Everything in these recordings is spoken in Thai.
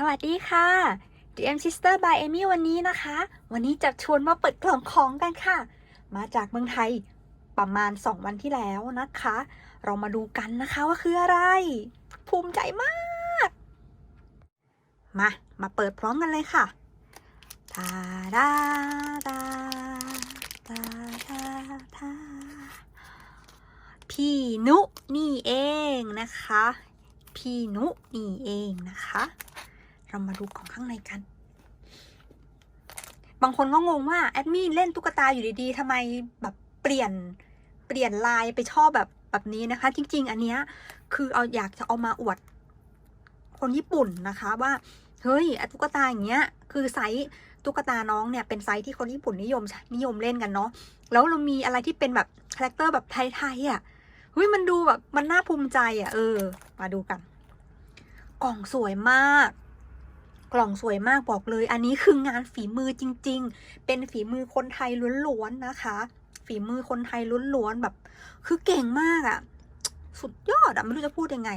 สวัสดีค่ะ DM Sister by Amy วันนี้นะคะ วันนี้จะชวนมาเปิดกล่องของกันค่ะ มาจากเมืองไทยประมาณ 2 วันที่แล้วนะคะ เรามาดูกันนะคะว่าคืออะไร ภูมิใจมาก มา มาเปิดพร้อมกันเลยค่ะทาดาดาดาดาดาพี่นุนี่เองนะคะ พี่นุนี่เองนะคะ เรามาดูของข้างในกัน บางคนก็งงว่าแอดมี่เล่นตุ๊กตาอยู่ดีๆทำไมแบบเปลี่ยนเปลี่ยนลายไปชอบแบบแบบนี้นะคะ จริง ๆ อันเนี้ยคือเอาอยากจะเอามาอวด คนญี่ปุ่นนะคะว่าเฮ้ยตุ๊กตาอย่างเงี้ย คือไซส์ตุ๊กตาน้องเนี่ยเป็นไซส์ที่คนญี่ปุ่นนิยมนิยมเล่นกันเนาะแล้วเรามีอะไรที่เป็นแบบคาแรคเตอร์แบบไทยๆอะเฮ้ยมันดูแบบมันน่าภูมิใจอะเออ มาดูกัน กล่องสวยมาก กล่องสวยมากบอกเลย อันนี้คืองานฝีมือจริง ๆ เป็นฝีมือคนไทยล้วนๆนะคะ ฝีมือคนไทยล้วนๆแบบ คือเก่งมากอะ่ะ สุดยอดอะ่ะไม่รู้จะพูดยังไง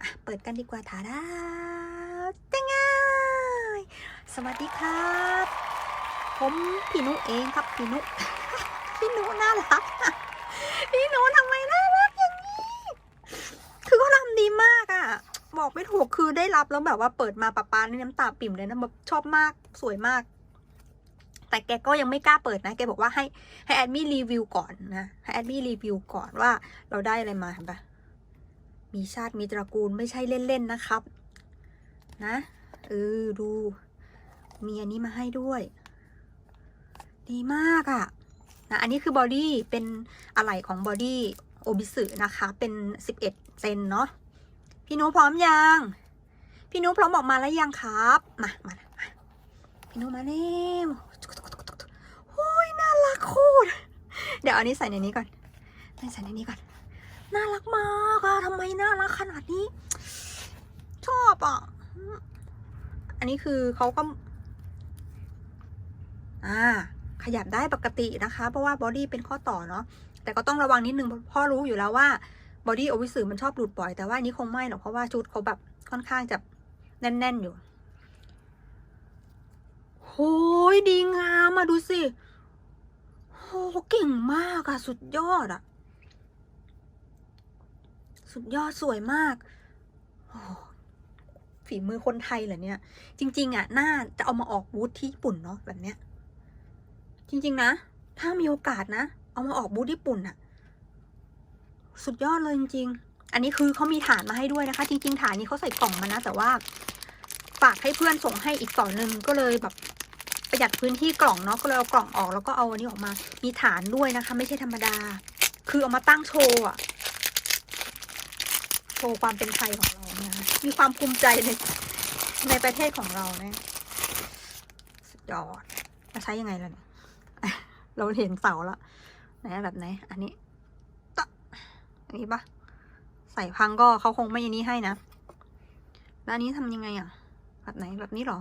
อะเปิดกันดีกว่าถาดาเต็งไงสวัสดีครับ ผมพี่นุเองครับพี่นุพี่นุน่ารักพี่นุทำไมน่ารักอย่างนี้ คือเขาทำดีมาก บอกไม่ถูกคือได้รับแล้วแบบว่าเปิดมาปะปานน้ำตาปิ่มเลยนะแบบชอบมากสวยมาก แต่แกก็ยังไม่กล้าเปิดนะ แกบอกว่าให้ให้แอดมี่รีวิวก่อนนะให้แอดมี่รีวิวก่อนว่าเราได้อะไรมาเห็นปะมีชาติมีตระกูลไม่ใช่เล่นๆนะครับ นะเออดู มีอันนี้มาให้ด้วย ดีมากอะ่ะนะอันนี้คือบอดี้เป็นอะไหล่ของบอดี้โอบิสึนะคะ เป็น 11 เซนเนาะ พี่นุพร้อมยัง พี่นุพร้อมออกมาแล้วยังครับ มามามาพี่นุมาเร็วโอ้ยน่ารักโคตร เดี๋ยวอันนี้ใส่ในนี้ก่อนใส่ในนี้ก่อน น่ารักมากอะทำไมน่ารักขนาดนี้ ชอบอะ อันนี้คือเขาก็ อ่า ขยับได้ปกตินะคะ เพราะว่าบอดี้เป็นข้อต่อเนาะ แต่ก็ต้องระวังนิดนึงเพราะพ่อรู้อยู่แล้วว่า บอดี้โอวิสือมันชอบหลุดบ่อย แต่ว่านี้คงไม่หรอกเพราะว่าชุดเขาแบบค่อนข้างจะแน่น ๆ อยู่โหยดีงามมาดูสิโหเก่งมากอะสุดยอดอะสุดยอดสวยมากโอ้ฝีมือคนไทยเหรอเนี่ย จริง ๆอะน่าจะเอามาออกบูธที่ญี่ปุ่นเนาะแบบเนี้ย จริง ๆ นะ ถ้ามีโอกาสนะ เอามาออกบูธญี่ปุ่นอะ สุดยอดเลยจริงๆ อันนี้คือเขามีฐานมาให้ด้วยนะคะ จริง ๆ ฐานนี้เขาใส่กล่องมานะ แต่ว่าฝากให้เพื่อนส่งให้อีกต่อหนึ่งก็เลยแบบประหยัดพื้นที่กล่องเนาะก็เลยเอากล่องออกแล้วก็เอาอันนี้ออกมา มีฐานด้วยนะคะ ไม่ใช่ธรรมดา คือเอามาตั้งโชว์อะโชว์ความเป็นไทยของเรานะมีความภูมิใจในในประเทศของเราเนี่ยสุดยอดมาใช้ยังไงล่ะเนี่ยเราเห็นเสาแล้วไหนแบบไหน อันนี้ อันนี้ปะใส่พังก็เขาคงไม่อันนี้ให้นะ แล้วอันนี้ทำยังไงอะ แบบไหนแบบนี้หรอ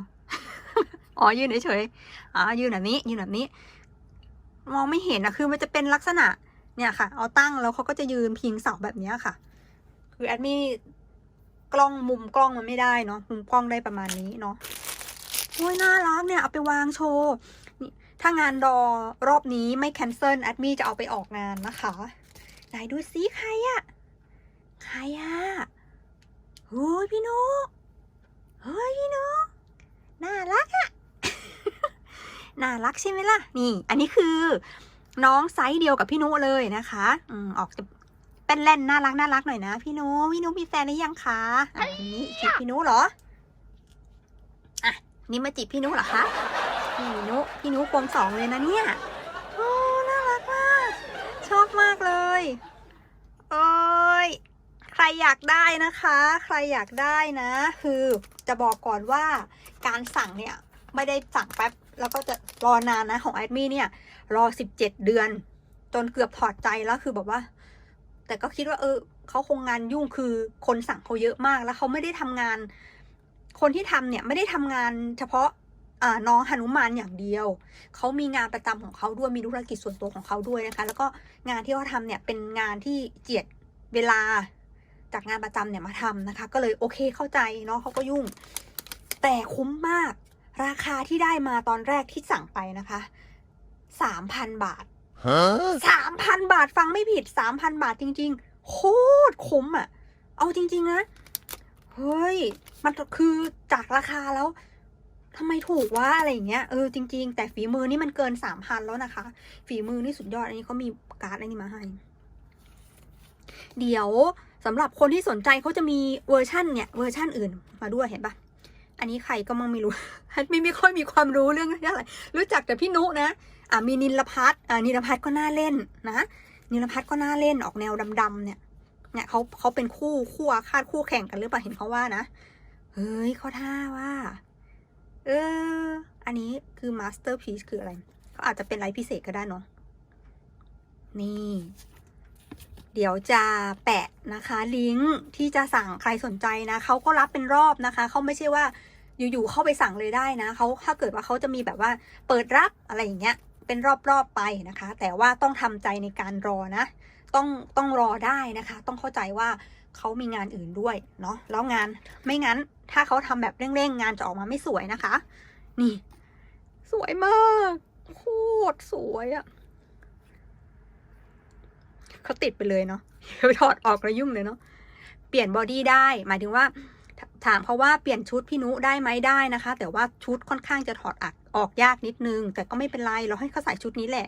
อ๋อยืนเฉยๆอ๋อยืนแบบนี้ยืนแบบนี้ มองไม่เห็นนะคือมันจะเป็นลักษณะ เนี่ยค่ะ เอาตั้งแล้วเขาก็จะยืนพิงเสาแบบเนี้ยค่ะ คือแอดมี่กล้องมุมกล้องมันไม่ได้เนาะมุมกล้องได้ประมาณนี้เนาะโอ้ยน่ารักเนี่ยเอาไปวางโชว์นี่ถ้างานดอรอบนี้ไม่แคนเซิลแอดมี่จะเอาไปออกงานนะคะ ไหนดูซิใครอะใครอะเฮ้ยพี่นุเฮ้ยพี่นุน่ารักอะน่ารักใช่ไหมล่ะ นี่ อันนี้คือ น้องไซส์เดียวกับพี่นุเลยนะคะอืมออกจะเป็นเล่นน่ารักน่ารักหน่อยนะพี่นุพี่นุมีแฟนหรือยังคะอันนี้จีบพี่นุเหรออะนี่มาจีบพี่นุเหรอคะพี่นุพี่นุควงสองเลยนะเนี่ย โอ้น่ารักมาก ชอบมากเลยเอ้ย ใครอยากได้นะคะ ใครอยากได้นะ คือจะบอกก่อนว่าการสั่งเนี่ยไม่ได้สั่งแป๊บแล้วก็จะรอนานนะของแอดมี่เนี่ย รอสิบเจ็ดเดือน จนเกือบถอดใจแล้วคือแบบว่า แต่ก็คิดว่า เออเขาคงงานยุ่งคือคนสั่งเขาเยอะมากแล้วเขาไม่ได้ทำงาน คนที่ทำเนี่ยไม่ได้ทำงานเฉพาะ น้องหนุมานอย่างเดียว เขามีงานประจำของเขาด้วย มีธุรกิจส่วนตัวของเขาด้วยนะคะ แล้วก็งานที่เขาทำเนี่ยเป็นงานที่เจียดเวลาจากงานประจำเนี่ยมาทำนะคะ ก็เลยโอเคเข้าใจเนาะเขาก็ยุ่ง แต่คุ้มมาก ราคาที่ได้มาตอนแรกที่สั่งไปนะคะสามพันบาท Huh? สามพันบาทฟังไม่ผิดสามพันบาทจริง ๆ โคตรคุ้มอะ เอาจริง ๆ นะ เฮ้ย มันคือจากราคาแล้ว ทำไมถูกวะอะไรอย่างเงี้ยเออจริง ๆ แต่ฝีมือนี่มันเกินสามพันแล้วนะคะ ฝีมือนี่สุดยอดอันนี้เขามีการ์ดอันนี้มาให้ เดี๋ยวสำหรับคนที่สนใจเขาจะมีเวอร์ชั่นเนี่ยเวอร์ชั่นอื่นมาด้วยเห็นปะอันนี้ใครก็มังไม่รู้ไม่ไม่ค่อยมีความรู้เรื่องอะไรรู้จักแต่พี่นุนะอะมีนิลพัทอ่านิลพัทก็น่าเล่นนะนิลพัทก็น่าเล่นออกแนวดำๆเนี่ยเนี่ยเขาเขาเป็นคู่คู่อาฆาตคู่แข่งกันหรือเปล่าเห็นเขาว่านะเฮ้ยเขาท่าว่า เออ อันนี้คือมาสเตอร์พี e คืออะไรเขาอาจจะเป็นไรพิเศษก็ได้เนาะนี่ เดี๋ยวจะแปะนะคะ ลิงก์ที่จะสั่งใครสนใจนะเขาก็รับเป็นรอบนะคะเขาไม่ใช่ว่าอยู่ๆเข้าไปสั่งเลยได้นะเขาถ้าเกิดว่าเขาจะมีแบบว่าเปิดรับอะไรอย่างเงี้ยเป็นรอบๆไปนะคะ แต่ว่าต้องทำใจในการรอนะ ต้องต้องรอได้นะคะ ต้องเข้าใจว่าเขามีงานอื่นด้วยเนาะแล้วงานไม่งั้น ถ้าเขาทำแบบเร่งๆงานจะออกมาไม่สวยนะคะ นี่ สวยมาก โคตรสวยอะเขาติดไปเลยเนาะไปถอดออกแล้วยุ่งเลยเนาะเปลี่ยนบอดี้ได้ หมายถึงว่าถามเพราะว่าเปลี่ยนชุดพี่นุได้ไหมได้นะคะ แต่ว่าชุดค่อนข้างจะถอดอักออกยากนิดนึง แต่ก็ไม่เป็นไรเราให้เขาใส่ชุดนี้แหละ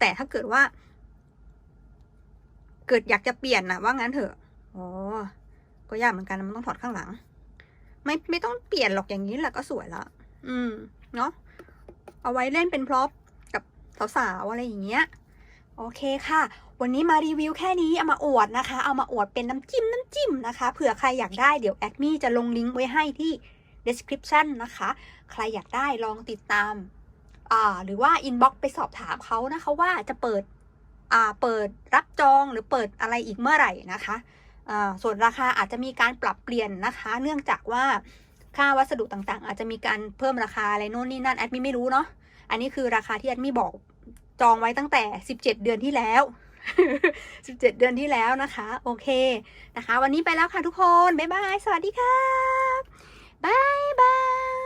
แต่ถ้าเกิดว่า เกิดอยากจะเปลี่ยนนะว่างั้นเถอะอ๋อก็ยากเหมือนกันมันต้องถอดข้างหลัง ไม่ไม่ต้องเปลี่ยนหรอกอย่างนี้แหละก็สวยละ อืม เนาะเอาไว้เล่นเป็นพร็อพกับสาวๆอะไรอย่างเงี้ย โอเคค่ะ วันนี้มารีวิวแค่นี้ เอามาอวดนะคะ เอามาอวดเป็นน้ำจิ้มน้ำจิ้มนะคะ เผื่อใครอยากได้เดี๋ยวแอดมี่จะลงลิงก์ไว้ให้ที่ description นะคะ ใครอยากได้ลองติดตาม อ่า หรือว่า inbox ไปสอบถามเขานะคะว่าจะเปิด อ่า เปิดรับจองหรือเปิดอะไรอีกเมื่อไหร่นะคะ ส่วนราคาอาจจะมีการปรับเปลี่ยนนะคะ เนื่องจากว่าค่าวัสดุต่างๆ อาจจะมีการเพิ่มราคาอะไรโน่นนี่นั่นแอดมิไม่รู้เนาะ อันนี้คือราคาที่แอดมิบอกจองไว้ตั้งแต่ 17 เดือนที่แล้ว 17 เดือนที่แล้วนะคะ โอเคนะคะ วันนี้ไปแล้วค่ะทุกคน บ๊ายบาย สวัสดีค่ะบ๊ายบาย